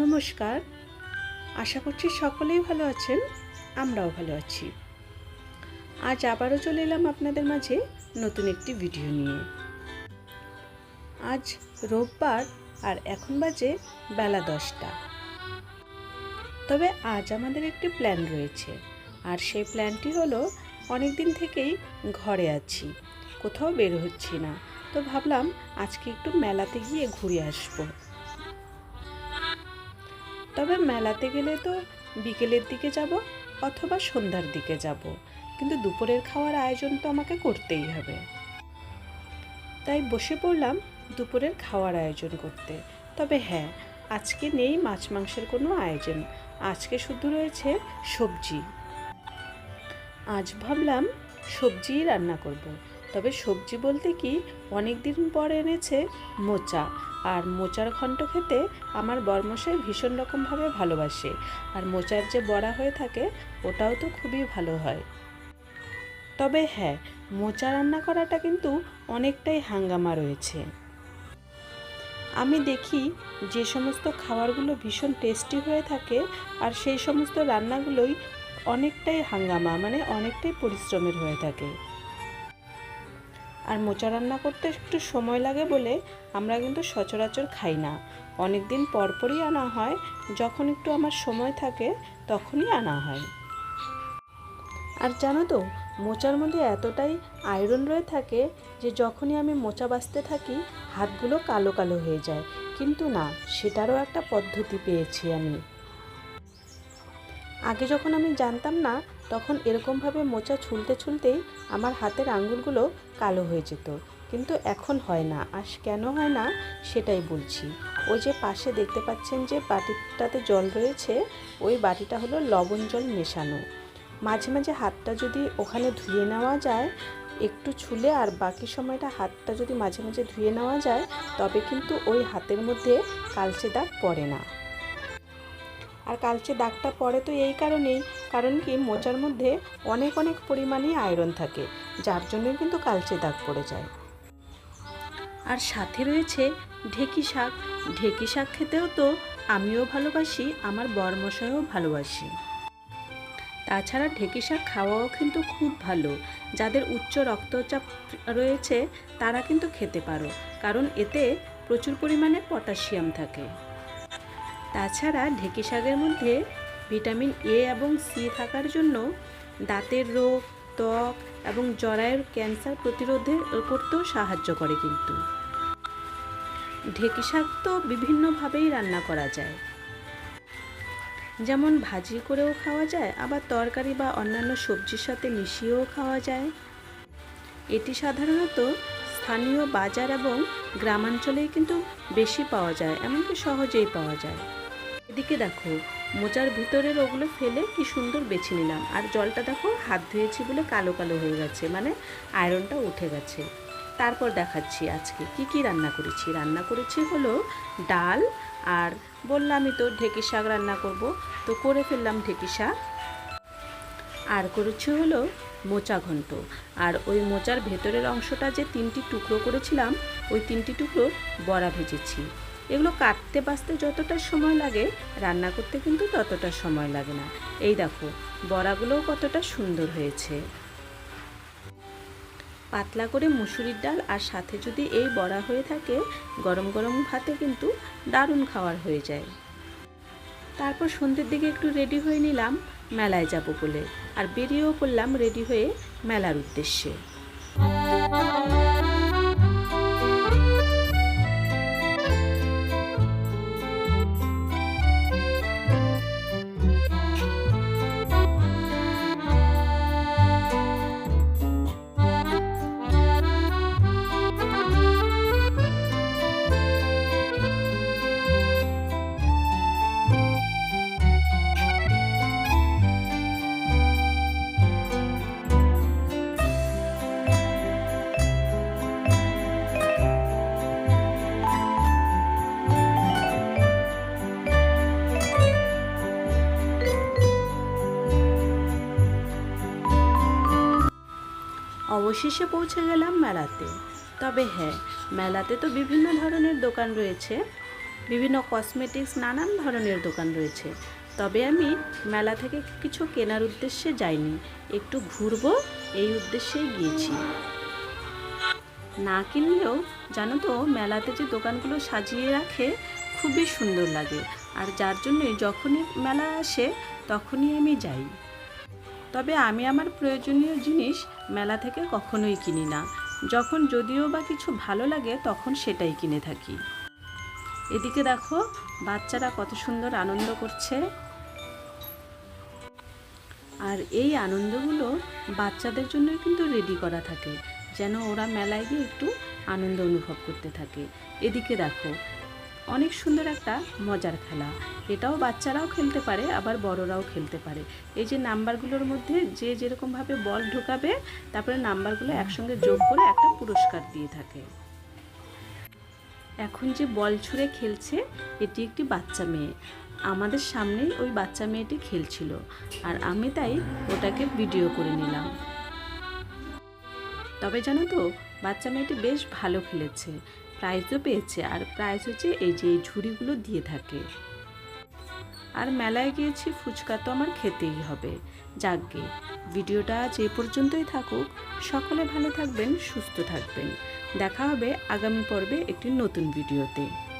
নমস্কার। আশা করছি সকলেই ভালো আছেন, আমরাও ভালো আছি। আজ আবারও চলে এলাম আপনাদের মাঝে নতুন একটি ভিডিও নিয়ে। আজ রোববার আর এখন বাজে বেলা দশটা। তবে আজ আমাদের একটি প্ল্যান রয়েছে, আর সেই প্ল্যানটি হলো অনেক দিন থেকেই ঘরে আছি। কোথাও বের হচ্ছি না। তো ভাবলাম আজকে একটু মেলাতে গিয়ে ঘুরে আসব। তবে মেলাতে গেলে তো বিকেলের দিকে যাব অথবা সন্ধ্যার দিকে যাব। কিন্তু দুপুরের খাওয়ার আয়োজন তো আমাকে করতেই হবে। তাই বসে পড়লাম দুপুরের খাওয়ার আয়োজন করতে। তবে হ্যাঁ আজকে নেই মাছ মাংসের কোনো আয়োজন। আজকে শুধু রয়েছে সবজি। আজ ভাবলাম সবজিই রান্না করব। তবে সবজি বলতে কি অনেক দিন পর এনেছে মোচা। আর মোচার ঘন্ট খেতে আমার বরমশাই ভীষণ রকমভাবে ভালোবাসে। আর মোচার যে বড়া হয়ে থাকে, ওটাও তো খুবই ভালো হয়। তবে হ্যাঁ মোচা রান্না করাটা কিন্তু অনেকটাই হাঙ্গামা রয়েছে। আমি দেখি যে সমস্ত খাবারগুলো ভীষণ টেস্টি হয়ে থাকে, আর সেই সমস্ত রান্নাগুলোই অনেকটাই হাঙ্গামা মানে অনেকটাই পরিশ্রমের হয়ে থাকে। আর মোচা রান্না করতে একটু সময় লাগে বলে আমরা কিন্তু সচরাচর খাই না। অনেক দিন পরপরই আনা হয়, যখন একটু আমার সময় থাকে তখনই আনা হয়। আর জানো তো, মোচার মধ্যে এতটাই আয়রন রয়ে থাকে যে যখনই আমি মোচা বাঁচতে থাকি, হাতগুলো কালো কালো হয়ে যায়। কিন্তু না, সেটারও একটা পদ্ধতি পেয়েছি আমি। আগে যখন আমি জানতাম না, তখন এরকমভাবে মোচা ছুলতে ছুলতেই আমার হাতের আঙ্গুলগুলো কালো হয়ে যেত। কিন্তু এখন হয় না। আর কেন হয় না, সেটাই বলছি। ওই যে পাশে দেখতে পাচ্ছেন যে বাটিটাতে জল রয়েছে, ওই বাটিটা হলো লবণ জল মেশানো। মাঝে মাঝে হাতটা যদি ওখানে ধুয়ে নেওয়া যায়, একটু ছুলে আর বাকি সময়টা হাতটা যদি মাঝে মাঝে ধুয়ে নেওয়া যায়, তবে কিন্তু ওই হাতের মধ্যে কালচে দাগ পড়ে না। আর কালচে দাগটা পড়ে তো এই কারণেই, কারণ কি মোচার মধ্যে অনেক অনেক পরিমাণে আয়রন থাকে, যার জন্য কিন্তু কালচে দাগ পড়ে যায়। আর সাথে রয়েছে ঢেকি শাক। ঢেকি শাক খেতেও তো আমিও ভালোবাসি, আমার বরমশাইও ভালোবাসি। তাছাড়া ঢেকি শাক খাওয়াও কিন্তু খুব ভালো। যাদের উচ্চ রক্তচাপ রয়েছে, তারা কিন্তু খেতে পারো, কারণ এতে প্রচুর পরিমাণে পটাশিয়াম থাকে। তাছাড়া ঢেঁকি শাকের মধ্যে ভিটামিন এ এবং সি থাকার জন্য দাঁতের রোগ, ত্বক এবং জরায়ুর ক্যান্সার প্রতিরোধে করতেও সাহায্য করে কিন্তু। ঢেঁকি শাক তো বিভিন্নভাবেই রান্না করা যায়। যেমন ভাজি করেও খাওয়া যায়, আবার তরকারি বা অন্যান্য সবজির সাথে মিশিয়েও খাওয়া যায়। এটি সাধারণত স্থানীয় বাজার এবং গ্রামাঞ্চলেই কিন্তু বেশি পাওয়া যায়, এমনকি সহজেই পাওয়া যায়। এদিকে দেখো, মোচার ভিতরের ওগুলো ফেলে কি সুন্দর বেছে নিলাম। আর জলটা দেখো, হাত ধুয়েছি বলে কালো কালো হয়ে গেছে মানে আয়রনটা উঠে গেছে। তারপর দেখাচ্ছি আজকে, কি কি রান্না করেছি? রান্না করেছি হলো ডাল, আর বললামই তো ঢেঁকি শাক রান্না করব, তো করে ফেললাম ঢেঁকি শাক। আর করেছি হলো মোচা ঘন্ট, আর ওই মোচার ভেতরের অংশটা যে তিনটি টুকরো করেছিলাম, ওই তিনটি টুকরো বড়া ভেজেছি। এগুলো কাটতে বাঁচতে যতটা সময় লাগে, রান্না করতে কিন্তু ততটা সময় লাগে না। এই দেখো, বড়াগুলোও কতটা সুন্দর হয়েছে। পাতলা করে মুসুরির ডাল আর সাথে যদি এই বড়া হয়ে থাকে, গরম গরম ভাতে কিন্তু দারুণ খাওয়ার হয়ে যায়। তারপর সন্ধ্যের দিকে একটু রেডি হয়ে নিলাম, মেলায় যাব বলে। আর বেরিয়েও পড়লাম রেডি হয়ে মেলার উদ্দেশ্যে। অবশেষে পৌঁছে গেলাম মেলাতে। তবে হ্যাঁ মেলাতে তো বিভিন্ন ধরনের দোকান রয়েছে। বিভিন্ন কসমেটিক্স নানান ধরনের দোকান রয়েছে। তবে আমি মেলা থেকে কিছু কেনার উদ্দেশ্যে যাইনি। একটু ঘুরবো, এই উদ্দেশ্যেই গিয়েছি। না কিনলেও জানো তো, মেলাতে যে দোকানগুলো সাজিয়ে রাখে, খুবই সুন্দর লাগে। আর যার জন্যই যখনই মেলা আসে, তখনই আমি যাই। তবে আমি আমার প্রয়োজনীয় জিনিস মেলা থেকে কখনোই কিনি না। যখন যদিও বা কিছু ভালো লাগে, তখন সেটাই কিনে থাকি। এদিকে দেখো, বাচ্চারা কত সুন্দর আনন্দ করছে। আর এই আনন্দগুলো বাচ্চাদের জন্যই কিন্তু রেডি করা থাকে, যেন ওরা মেলায় গিয়ে একটু আনন্দ অনুভব করতে থাকে। এদিকে দেখো অনেক সুন্দর একটা মজার খেলা। এটাও বাচ্চারাও খেলতে পারে, আবার বড়রাও খেলতে পারে। এই যে নাম্বারগুলোর মধ্যে যে যেরকমভাবে বল ঢোকাবে, তারপরে নাম্বারগুলো একসঙ্গে যোগ করে একটা পুরস্কার দিয়ে থাকে। এখন যে বল ছুঁড়ে খেলছে, এটি একটি বাচ্চা মেয়ে। আমাদের সামনেই ওই বাচ্চা মেয়েটি খেলছিল, আর আমি তাই ওটাকে ভিডিও করে নিলাম। তবে জানো তো, বাচ্চা মেয়েটি বেশ ভালো খেলেছে। প্রাইজও পেয়েছে আর প্রাইজ হচ্ছে এই যে এই ঝুড়িগুলো দিয়ে থাকে। আর মেলায় গিয়েছি, ফুচকা তো আমার খেতেই হবে। যাকগে, ভিডিওটা যে পর্যন্তই থাকুক। সকলে ভালো থাকবেন, সুস্থ থাকবেন। দেখা হবে আগামী পর্বে একটি নতুন ভিডিওতে।